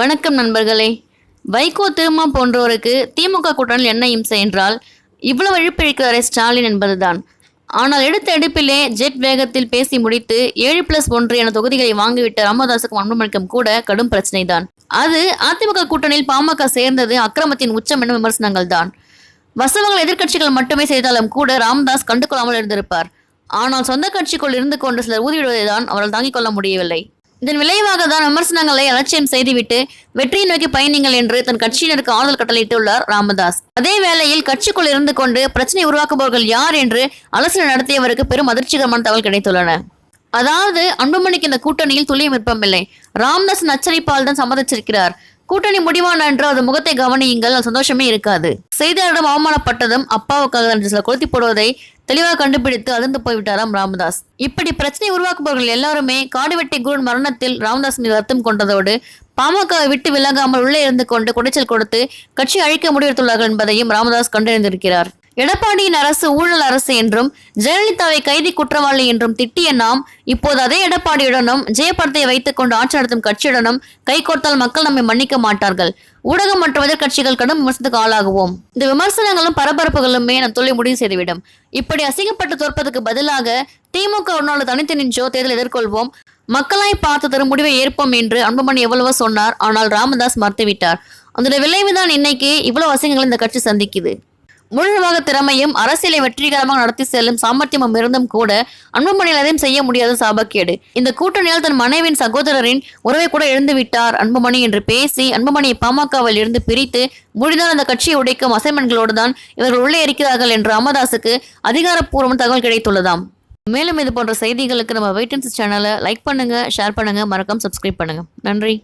வணக்கம் நண்பர்களே. வைகோ திருமா போன்றோருக்கு திமுக கூட்டணியில் என்ன இம்சை என்றால் இவ்வளவு இழுப்பிழிக்கிறாரே ஸ்டாலின் என்பதுதான். ஆனால் எடுத்த எடுப்பிலே ஜெட் வேகத்தில் பேசி முடித்து ஏழு பிளஸ் ஒன்று என தொகுதிகளை வாங்கிவிட்ட ராமதாசுக்கும் அன்புமணிக்கும் கூட கடும் பிரச்சனை தான் அது அதிமுக கூட்டணியில் பாமக சேர்ந்தது அக்கிரமத்தின் உச்சம் என விமர்சனங்கள் தான் வசவங்கள் எதிர்க்கட்சிகள் மட்டுமே செய்தாலும் கூட ராமதாஸ் கண்டுகொள்ளாமல் இருந்திருப்பார். ஆனால் சொந்த கட்சிக்குள் இருந்து கொண்டு சிலர் ஊதிவிடுவதை தான் அவரால் தாங்கிக் கொள்ள முடியவில்லை. இதன் விளைவாக தான் விமர்சனங்களை அலட்சியம் செய்துவிட்டு வெற்றியை நோக்கி பயணிங்கள் என்று தன் கட்சியினருக்கு ஆறுதல் கட்டளையிட்டுள்ளார் ராமதாஸ். அதே வேளையில் கட்சிக்குள் இருந்து கொண்டு பிரச்சனை உருவாக்குபவர்கள் யார் என்று ஆலோசனை நடத்தியவருக்கு பெரும் அதிர்ச்சிகரமான தகவல் கிடைத்துள்ளன. அதாவது அன்புமணிக்கு இந்த கூட்டணியில் துல்லியம் விருப்பமில்லை. ராமதாஸ் அச்சரிப்பால் தான் சம்மதிச்சிருக்கிறார். கூட்டணி முடிவான என்று அது முகத்தை கவனியுங்கள். சந்தோஷமே இருக்காது. செய்தியாளரிடம் அவமானப்பட்டதும் அப்பாவுக்காக என்று சில கொளுத்தி போடுவதை தெளிவாக கண்டுபிடித்து அதிர்ந்து போய்விட்டாராம் ராமதாஸ். இப்படி பிரச்சனை உருவாக்குபவர்கள் எல்லாருமே காடுவெட்டி குருன் மரணத்தில் ராமதாஸ் மீது வருத்தம் கொண்டதோடு பாமகவை விட்டு விலகாமல் உள்ளே இருந்து கொண்டு குடைச்சல் கொடுத்து கட்சி அழிக்க முடிவெடுத்துள்ளார்கள் என்பதையும் ராமதாஸ் கண்டறிந்திருக்கிறார். எடப்பாடியின் அரசு ஊழல் அரசு என்றும் ஜெயலலிதாவை கைதி குற்றவாளி என்றும் திட்டிய நாம் இப்போது அதே எடப்பாடியுடனும் ஜெயபடத்தை வைத்துக் கொண்டு ஆட்சி நடத்தும் கட்சியுடனும் கைகோர்த்தால் மக்கள் நம்மை மன்னிக்க மாட்டார்கள். ஊடகம் மற்றும் எதிர்கட்சிகள் கடும் விமர்சனத்துக்கு ஆளாகுவோம். இந்த விமர்சனங்களும் பரபரப்புகளுமே நம் தொழில் முடிவு செய்துவிடும்? இப்படி அசிங்கப்பட்டு தோற்பதற்கு பதிலாக திமுக ஒரு தனித்து நின்றோ தேர்தல் எதிர்கொள்வோம். மக்களாய் பார்த்து தரும் முடிவை ஏற்போம் என்று அன்புமணி எவ்வளவோ சொன்னார். ஆனால் ராமதாஸ் மறுத்துவிட்டார். அதோட விளைவுதான் இன்னைக்கு இவ்வளவு அசிங்கங்கள் இந்த கட்சி சந்திக்குது. முழுவாக திறமையும் அரசியலை வெற்றிகரமாக நடத்தி செல்லும் சாமர்த்தியமும் இருந்தும் கூட அன்புமணியில் எதையும் செய்ய முடியாத சாபக்கேடு. இந்த கூட்டணியால் தன் மனைவின் சகோதரரின் உறவை கூட இழந்து விட்டார் அன்புமணி என்று பேசி அன்புமணியை பாமகவில் இருந்து பிரித்து முடிந்தால் அந்த கட்சியை உடைக்கும் அசைன்மெண்ட்களோடு தான் இவர்கள் உள்ளே இருக்கிறார்கள் என்று ராமதாஸுக்கு அதிகாரப்பூர்வம் தகவல் கிடைத்துள்ளதாம். மேலும் இது போன்ற செய்திகளுக்கு நம்ம வெயிட்டன்ஸ் சேனலை லைக் பண்ணுங்க ஷேர் பண்ணுங்க மறக்காம சப்ஸ்கிரைப் பண்ணுங்க. நன்றி.